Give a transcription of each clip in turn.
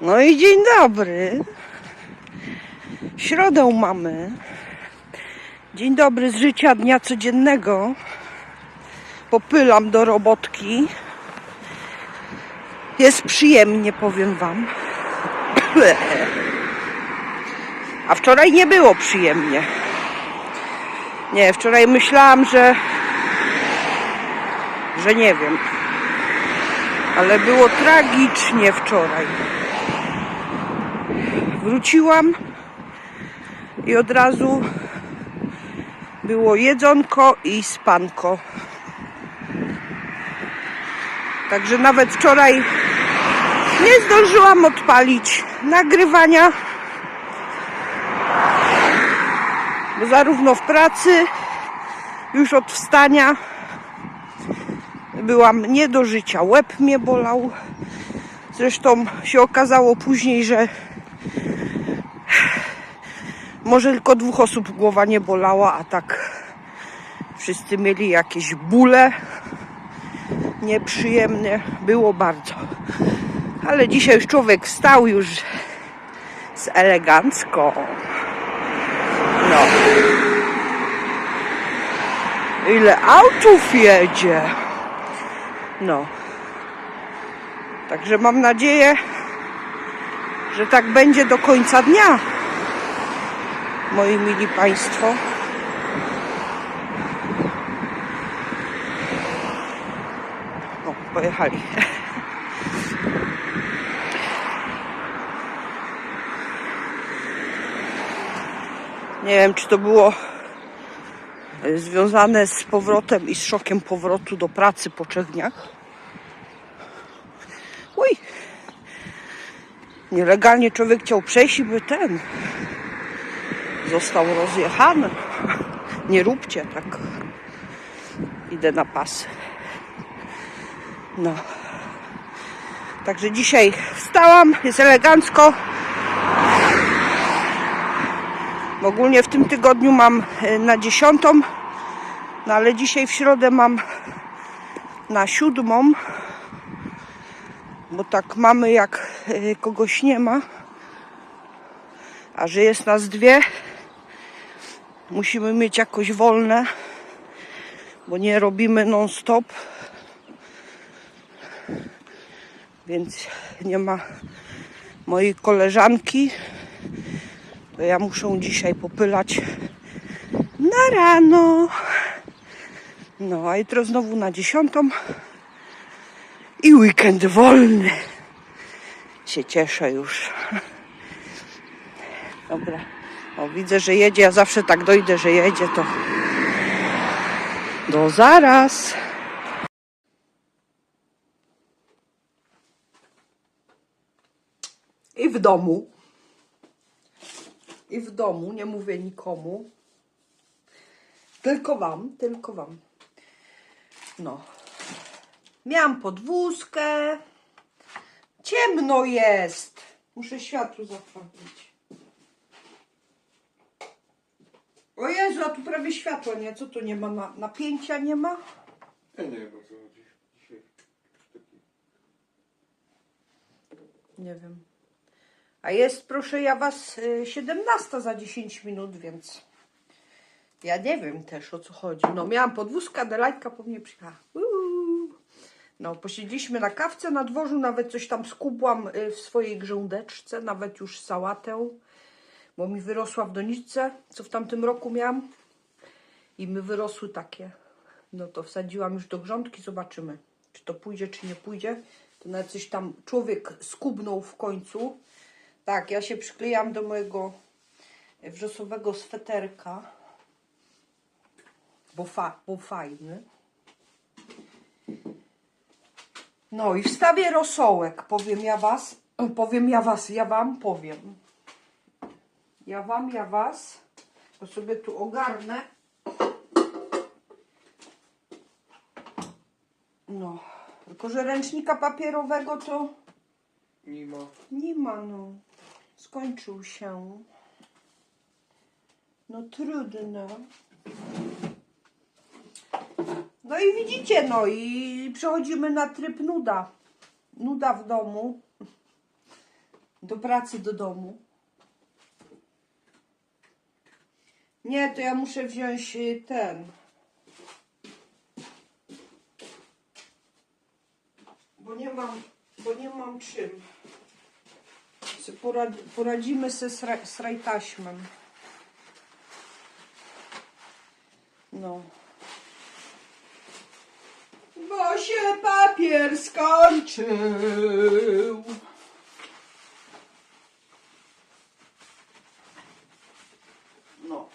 No i dzień dobry. Środę mamy. Dzień dobry z życia dnia codziennego. Popylam do robotki. Jest przyjemnie, powiem wam. A wczoraj nie było przyjemnie. Nie, wczoraj myślałam, że że nie wiem. Ale było tragicznie wczoraj. Wróciłam i od razu było jedzonko i spanko. Także nawet wczoraj nie zdążyłam odpalić nagrywania. Bo zarówno w pracy, już od wstania byłam nie do życia. Łeb mnie bolał. Zresztą się okazało później, że może tylko dwóch osób głowa nie bolała, a tak wszyscy mieli jakieś bóle nieprzyjemne. Było bardzo. Ale dzisiaj już człowiek wstał już z elegancko. No. Ile autów jedzie. No. Także mam nadzieję, że tak będzie do końca dnia. Moi mili Państwo. No, pojechali. Nie wiem, czy to było e, związane z powrotem i z szokiem powrotu do pracy po trzech dniach. Uj! Nielegalnie człowiek chciał przejść by ten został rozjechany. Nie róbcie tak. Idę na pasy. No. Także dzisiaj wstałam, jest elegancko. Ogólnie w tym tygodniu mam e, na dziesiątą, no ale dzisiaj w środę mam na siódmą, bo tak mamy jak e, kogoś nie ma, a że jest nas dwie, musimy mieć jakoś wolne, bo nie robimy non stop, więc nie ma mojej koleżanki, to ja muszę dzisiaj popylać na rano. No, a jutro znowu na dziesiątą. I weekend wolny. Się cieszę już. Dobra. O, widzę, że jedzie. Ja zawsze tak dojdę, że jedzie, to do zaraz. I w domu i w domu, nie mówię nikomu. Tylko wam, tylko wam. No. Miałam podwózkę. Ciemno jest. Muszę światło zapalić. O Jezu, a tu prawie światła nie. Co tu nie ma? Na, napięcia nie ma? Ja nie wiem o co chodzi dzisiaj. Taki... Nie wiem. A jest, proszę ja was, y, 17 za 10 minut, więc ja nie wiem też o co chodzi. No miałam podwózkę, Adelajdka po mnie przyjechała. Uuu. No posiedzieliśmy na kawce na dworzu, nawet coś tam skubłam y, w swojej grządeczce, nawet już sałatę, bo mi wyrosła w doniczce, co w tamtym roku miałam. I my wyrosły takie. No to wsadziłam już do grządki, zobaczymy, czy to pójdzie, czy nie pójdzie. To nawet coś tam człowiek skubnął w końcu. Tak, ja się przyklejam do mojego wrzosowego sweterka, bo, fa, bo fajny. No i wstawię rosołek, powiem ja was, powiem ja was, ja wam powiem. Ja wam, ja was, to sobie tu ogarnę. No, tylko że ręcznika papierowego to Nie ma. nie ma, no. Skończył się. No trudno. No i widzicie, no i przechodzimy na tryb nuda. Nuda w domu. Do pracy, do domu. Nie, to ja muszę wziąć y, ten. Bo nie mam, bo nie mam czym. Poradzimy se z rajtaśmem. No. Bo się papier skończył. No.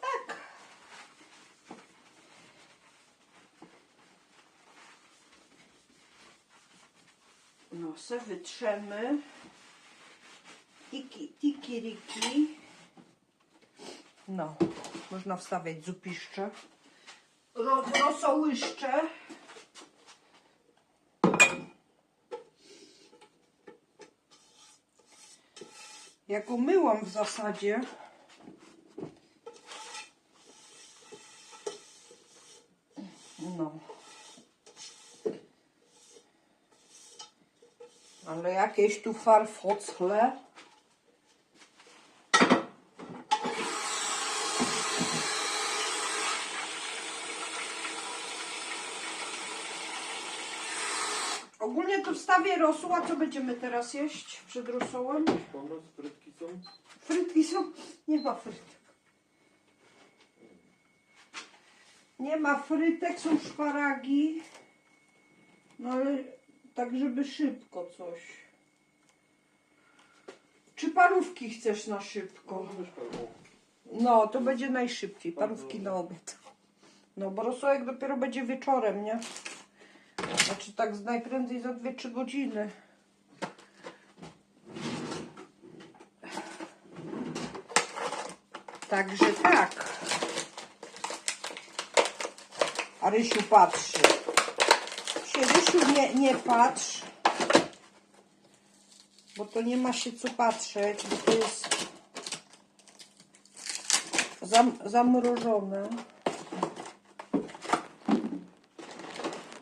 Tak. Se wytrzemy. Tiki, tiki, riki. No, można wstawiać zupiszcze. Ro, rosołyszcze. Jak umyłam w zasadzie. No. Ale jakieś tu farfocle. Ogólnie to wstawię rosół, a co będziemy teraz jeść przed rosołem? Pomysł, frytki są? Frytki są? Nie ma frytek. Nie ma frytek, są szparagi. No ale tak, żeby szybko coś. Czy parówki chcesz na szybko? No, to będzie najszybciej. Parówki na obiad. No, bo rosołek dopiero będzie wieczorem, nie? Znaczy tak z najprędzej za 2-3 godziny. Także tak. A Rysiu patrzy. Się Rysiu nie, nie patrz. Bo to nie ma się co patrzeć, bo to jest zam, zamrożone.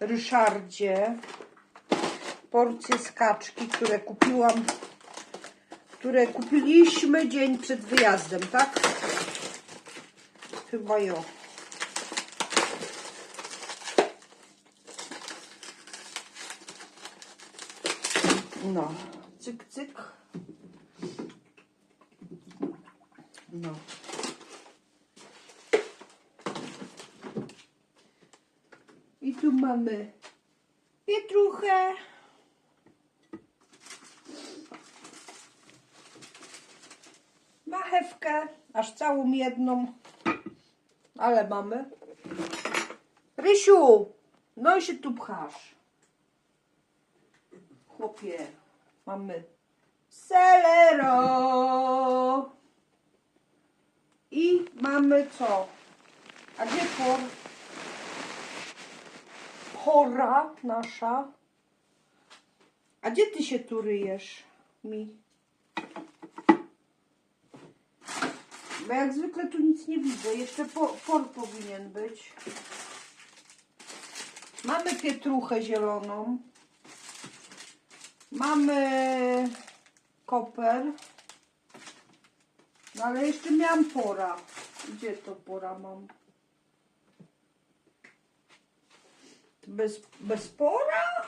Ryszardzie. Porcje skaczki, które kupiłam, które kupiliśmy dzień przed wyjazdem, tak? Chyba jo. No, cyk, cyk. No. I tu mamy pietruchę. Marchewkę, aż całą jedną. Ale mamy. Rysiu, no i się tu pchasz. Chłopie, mamy selero. I mamy co? A gdzie por? Pora nasza. A gdzie ty się tu ryjesz mi? Bo jak zwykle tu nic nie widzę. Jeszcze po, por powinien być. Mamy pietruchę zieloną. Mamy koper. No ale jeszcze miałam pora. Gdzie to pora mam? Bez, bez pora?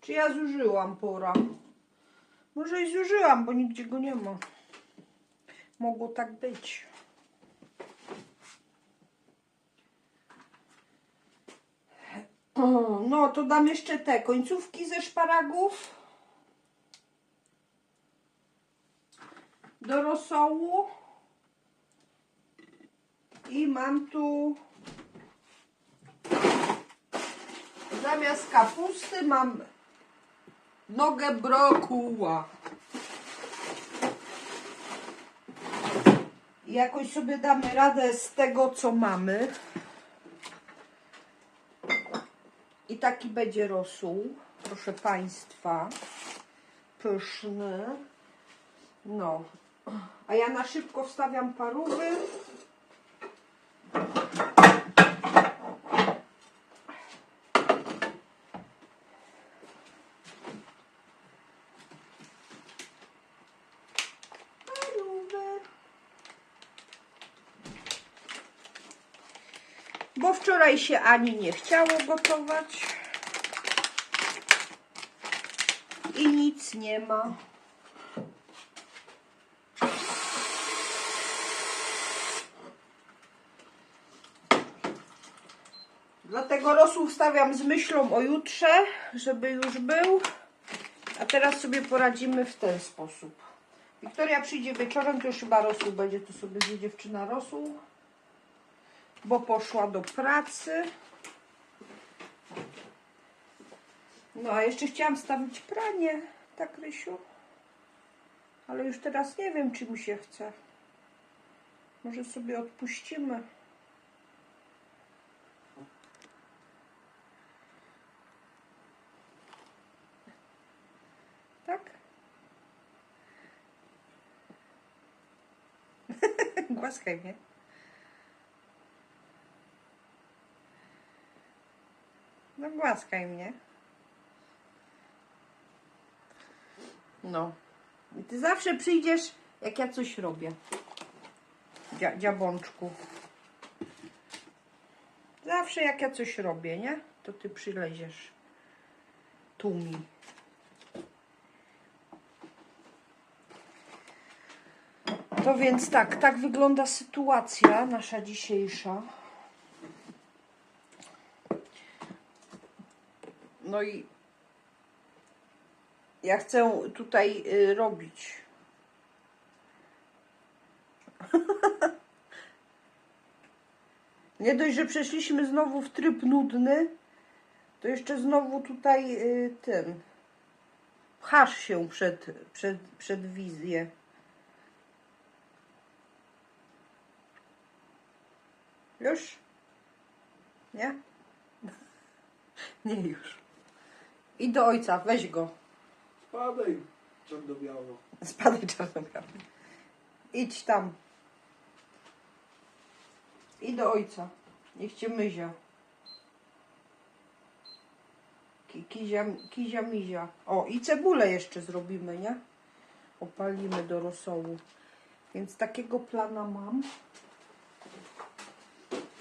Czy ja zużyłam pora? Może i zużyłam, bo nigdzie go nie ma. Mogło tak być. No, to dam jeszcze te końcówki ze szparagów. Do rosołu. I mam tu zamiast kapusty mam nogę brokuła. Jakoś sobie damy radę z tego, co mamy. I taki będzie rosół, proszę Państwa. Pyszny. No. A ja na szybko wstawiam parówy. Bo wczoraj się ani nie chciało gotować. I nic nie ma. Dlatego rosół stawiam z myślą o jutrze, żeby już był. A teraz sobie poradzimy w ten sposób. Wiktoria przyjdzie wieczorem, to już chyba rosół będzie, to sobie zje dziewczyna rosół, bo poszła do pracy. No a jeszcze chciałam stawić pranie, tak Rysiu. Ale już teraz nie wiem, czy mi się chce. Może sobie odpuścimy. Tak? Głaskaj mnie. No głaskaj mnie. No. I ty zawsze przyjdziesz, jak ja coś robię. Dzia dziabączku. Zawsze jak ja coś robię, nie? To ty przyleziesz. Tu mi. To więc tak, tak wygląda sytuacja nasza dzisiejsza. No i ja chcę tutaj y, robić. Nie dość, że przeszliśmy znowu w tryb nudny, to jeszcze znowu tutaj y, ten. Pchasz się przed, przed, przed wizję. Już? Nie? Nie już. I do ojca, weź go. Spadaj, czarno-biało. Spadaj czarnobiały. Idź tam. I do ojca. Niech cię myzia. Ki, kizia, kizia mizia. O, i cebulę jeszcze zrobimy, nie? Opalimy do rosołu. Więc takiego plana mam.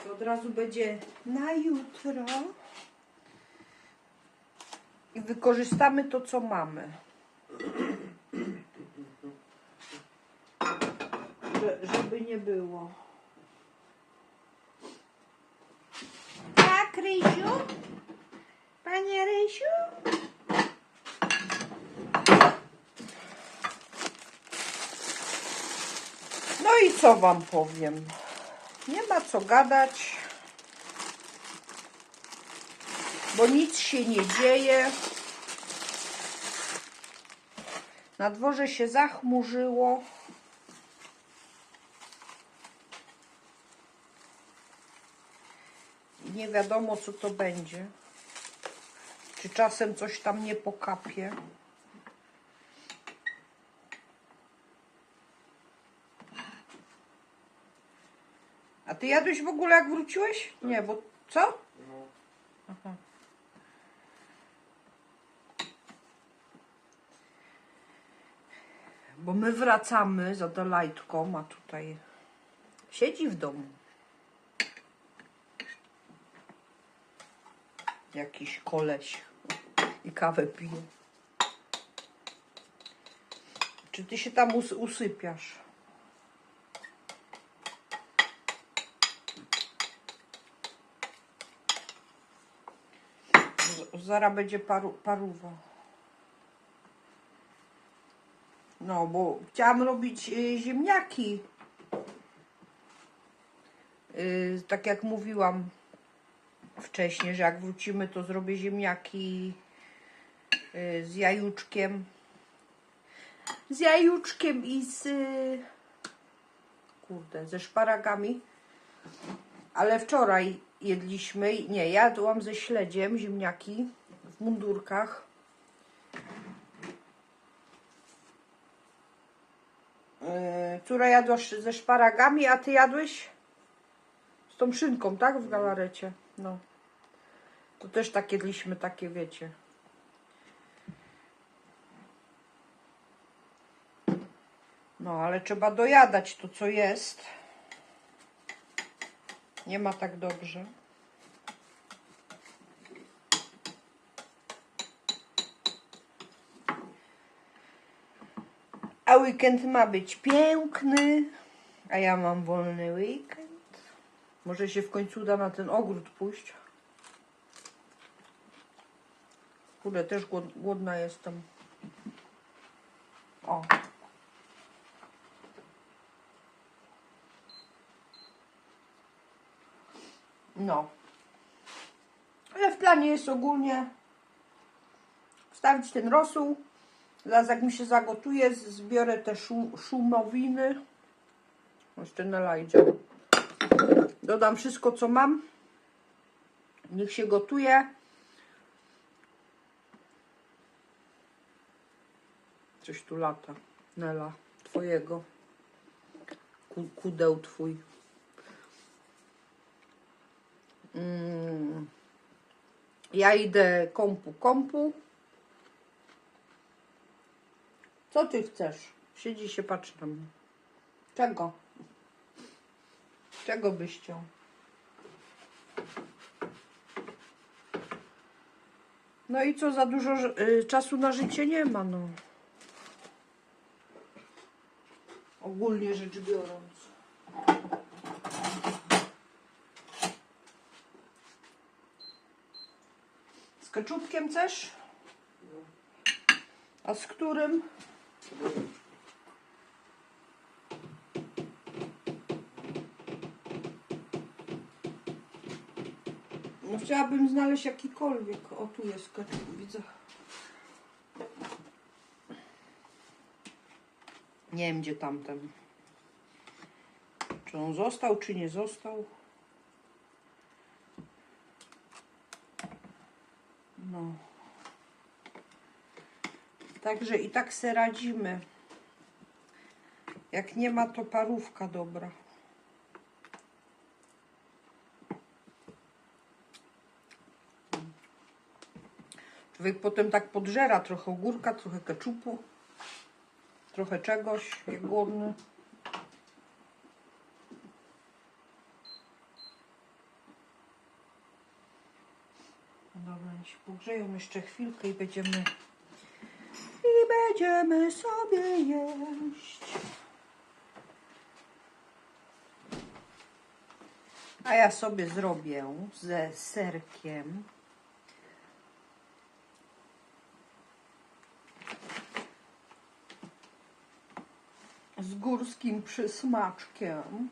To od razu będzie na jutro. I wykorzystamy to, co mamy. Że, żeby nie było. Tak, Rysiu? Panie Rysiu? No i co wam powiem? Nie ma co gadać, bo nic się nie dzieje. Na dworze się zachmurzyło. Nie wiadomo, co to będzie. Czy czasem coś tam nie pokapie. A ty jadłeś w ogóle jak wróciłeś? Nie, bo co? Bo my wracamy za Dolajtką, a tutaj siedzi w domu. Jakiś koleś i kawę pije. Czy ty się tam us usypiasz? Z- Zaraz będzie paru, paruwa. No, bo chciałam robić y, ziemniaki. Y, tak jak mówiłam wcześniej, że jak wrócimy, to zrobię ziemniaki y, z jajuczkiem. Z jajuczkiem i z. Kurde, ze szparagami. Ale wczoraj jedliśmy, nie, jadłam ze śledziem ziemniaki w mundurkach. Córa jadła sz- ze szparagami, a ty jadłeś z tą szynką, tak? W galarecie. No. To też tak jedliśmy, takie wiecie. No, ale trzeba dojadać to, co jest. Nie ma tak dobrze. A weekend ma być piękny, a ja mam wolny weekend. Może się w końcu uda na ten ogród pójść. Kurde, też głod, głodna jestem. O. No. Ale w planie jest ogólnie wstawić ten rosół. Zaraz jak mi się zagotuje, zbiorę te szum, szumowiny. Jeszcze nalajdzie. Dodam wszystko, co mam. Niech się gotuje. Coś tu lata. Nela, twojego. Ku, kudeł twój. Mm. Ja idę kompu, kompu. Co ty chcesz? Siedzi się, patrzy na mnie. Czego? Czego byś chciał? No i co, za dużo y, czasu na życie nie ma, no. Ogólnie rzecz biorąc. Z keczupkiem chcesz? A z którym? No chciałabym znaleźć jakikolwiek. O, tu jest keczup, widzę. Nie wiem, gdzie tamten. Czy on został, czy nie został? No. Także i tak se radzimy. Jak nie ma, to parówka dobra. Człowiek potem tak podżera trochę ogórka, trochę keczupu, trochę czegoś, jak głodny. Dobra, niech się pogrzeją jeszcze chwilkę i będziemy będziemy sobie jeść. A ja sobie zrobię ze serkiem. Z górskim przysmaczkiem.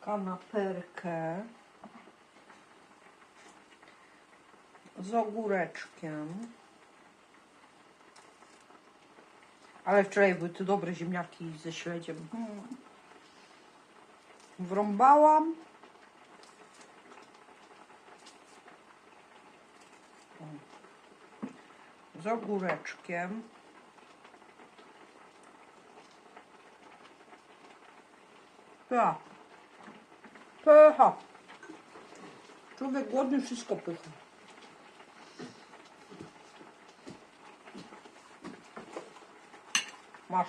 Kanaperkę. Z ogóreczkiem. Ale wczoraj były te dobre ziemniaki ze śledziem. Mm. Wrąbałam. Z ogóreczkiem. Ja. Pycha. Człowiek głodny wszystko pycha. Masz.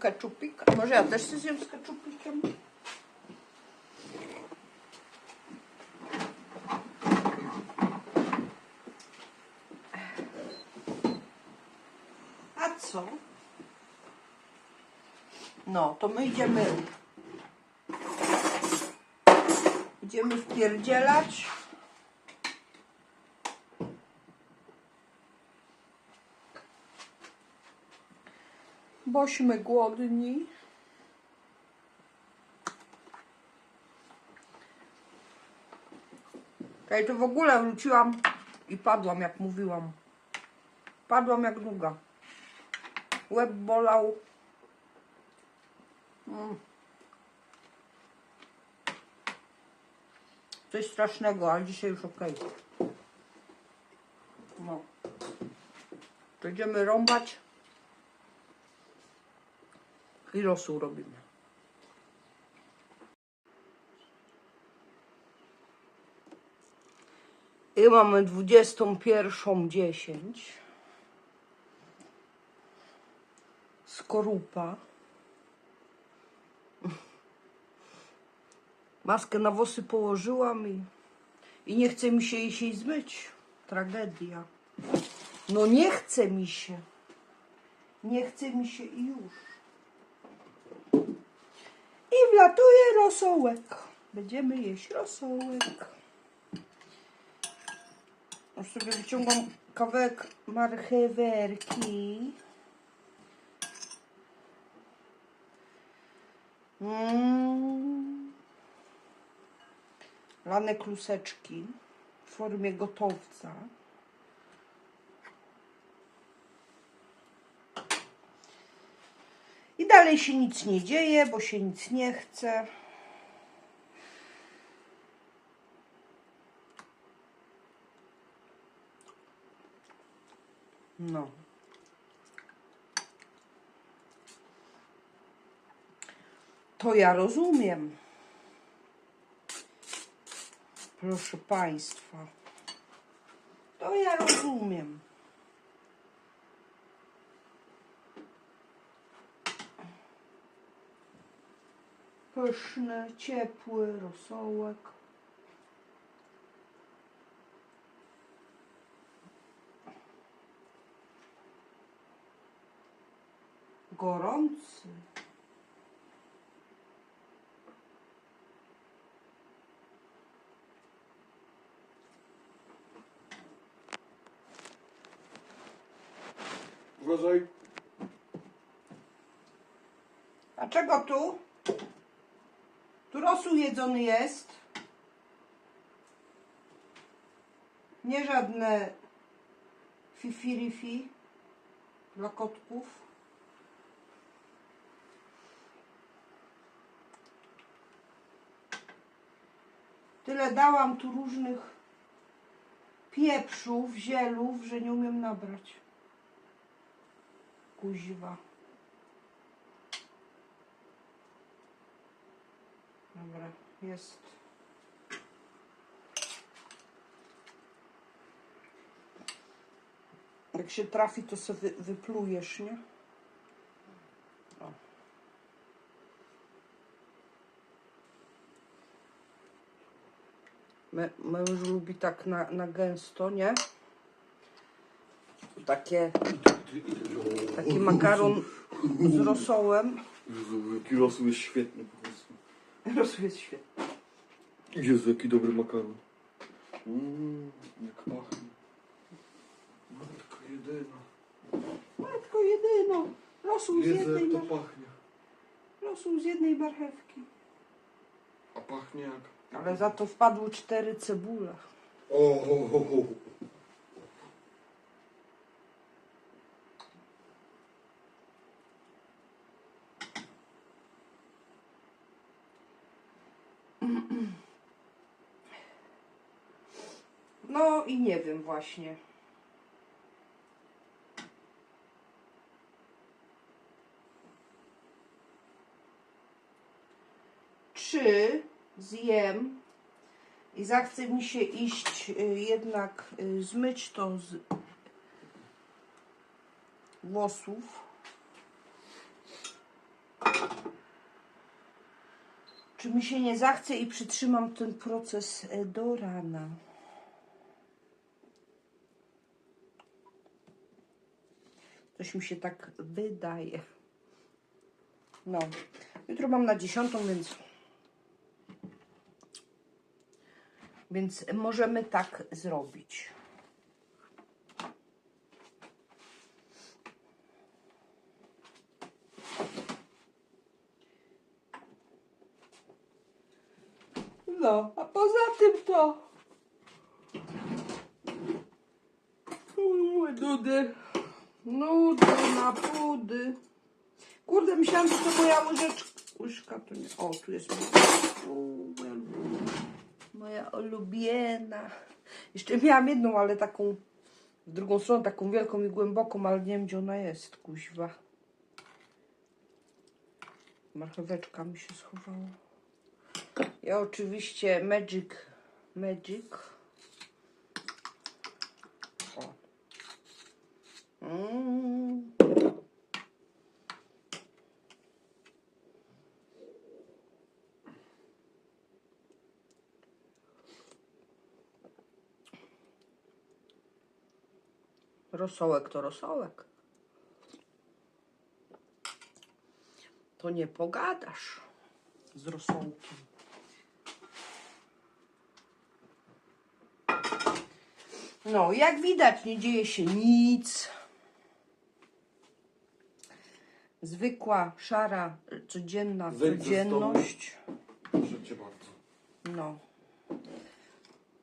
Keczupik. A może ja też się zjem z keczupikiem? A co? No, to my idziemy. Idziemy wpierdzielać. Bośmy głodni. Tutaj to w ogóle wróciłam i padłam, jak mówiłam. Padłam jak długa. Łeb bolał. Mm. Coś strasznego, ale dzisiaj już okej. No. To idziemy rąbać. I rosół robimy. I mamy 21.10. Skorupa. Maskę na włosy położyłam i, i nie chce mi się jej się zmyć. Tragedia. No nie chce mi się. Nie chce mi się i już. I wlatuje rosołek. Będziemy jeść rosołek. Już sobie wyciągam kawałek marchewerki. Mm. Lane kluseczki w formie gotowca. I dalej się nic nie dzieje, bo się nic nie chce. No. To ja rozumiem. Proszę Państwa. To ja rozumiem. Pyszny, ciepły rosołek. Gorący. Uważaj. A czego tu? Tu rosół jedzony jest. Nie żadne fifirifi dla kotków. Tyle dałam tu różnych pieprzów, zielów, że nie umiem nabrać. Kuźwa. Dobra, jest. Jak się trafi, to sobie wy, wyplujesz, nie? O. Me- Męż lubi tak na, na gęsto, nie? Takie, taki makaron z rosołem. Jezu, jaki rosół jest świetny po prostu. Rosół jest świetny. Jezu, jaki dobry makaron. Mmm, jak pachnie. Matko jedyna. Matko jedyno, rosół z Jezu, jednej, jak to mar- pachnie. rosół z jednej marchewki. A pachnie jak... Ale za to wpadły cztery cebule. O, ho, ho, ho. No i nie wiem właśnie. Czy zjem i zachce mi się iść y, jednak y, zmyć to z włosów. Czy mi się nie zachce i przytrzymam ten proces y, do rana? Coś mi się tak wydaje. No. Jutro mam na dziesiątą, więc. Więc możemy tak zrobić. No, a poza tym to. Mm, Nudy. Nudy na pudy. Kurde, myślałam, że to moja łyżeczka. Łyżka to nie. O, tu jest moja. Moja ulubiona. Jeszcze miałam jedną, ale taką w drugą stronę, taką wielką i głęboką, ale nie wiem, gdzie ona jest, kuźwa. Marcheweczka mi się schowała. Ja oczywiście Magic, Magic Mm. Rosołek to rosołek. To nie pogadasz z rosołkiem. No, jak widać, nie dzieje się nic. Zwykła, szara, codzienna Zejdź ze codzienność. Proszę cię bardzo. No.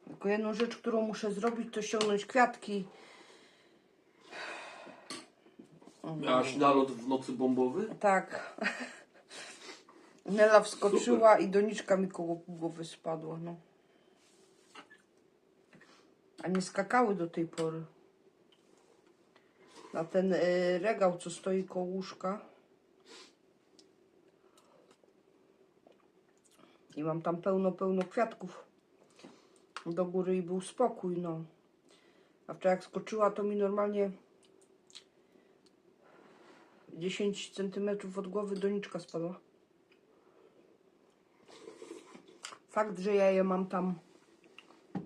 Tylko jedną rzecz, którą muszę zrobić, to ściągnąć kwiatki. Miałaś nalot w nocy bombowy? Tak. Nela wskoczyła i doniczka mi koło głowy spadła, no. A nie skakały do tej pory. Na ten y, regał, co stoi koło łóżka. I mam tam pełno, pełno kwiatków. Do góry i był spokój, no. A wczoraj jak skoczyła, to mi normalnie 10 centymetrów od głowy doniczka spadła. Fakt, że ja je mam tam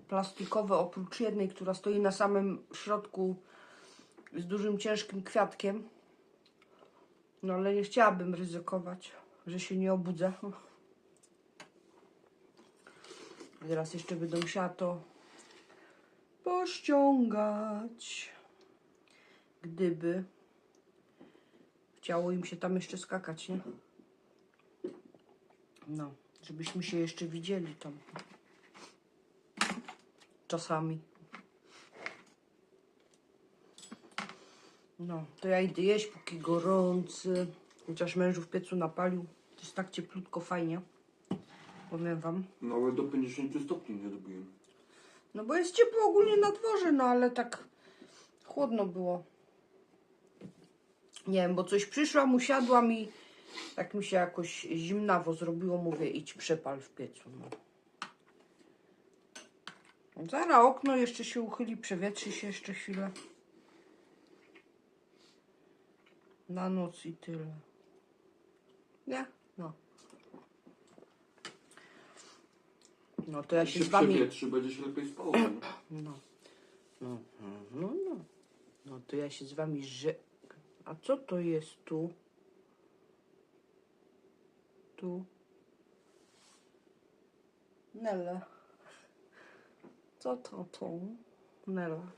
plastikowe, oprócz jednej, która stoi na samym środku z dużym, ciężkim kwiatkiem. No ale nie chciałabym ryzykować, że się nie obudzę. Teraz jeszcze będę musiała to pościągać. Gdyby chciało im się tam jeszcze skakać, nie? No, żebyśmy się jeszcze widzieli tam. Czasami. No, to ja idę jeść, póki gorący. Chociaż mężu w piecu napalił. To jest tak cieplutko, fajnie. Powiem wam. No ale do 50 stopni nie dobiłem. No bo jest ciepło ogólnie na dworze, no ale tak chłodno było. Nie wiem, bo coś przyszłam, usiadłam i tak mi się jakoś zimnawo zrobiło. Mówię, idź przepal w piecu. No. Zaraz okno jeszcze się uchyli, przewietrzy się jeszcze chwilę. Na noc i tyle. Nie? No. No to ja się się z wami... przewietrzy, będzie się lepiej spało. nie? No. No, no, no, no. No to ja się z wami że. A co to jest tu? Tu. Nela. Co to tu? Nela.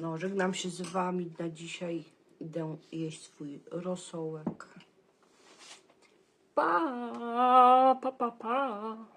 No, żegnam się z wami na dzisiaj. Idę jeść swój rosołek. Pa, pa, pa, pa.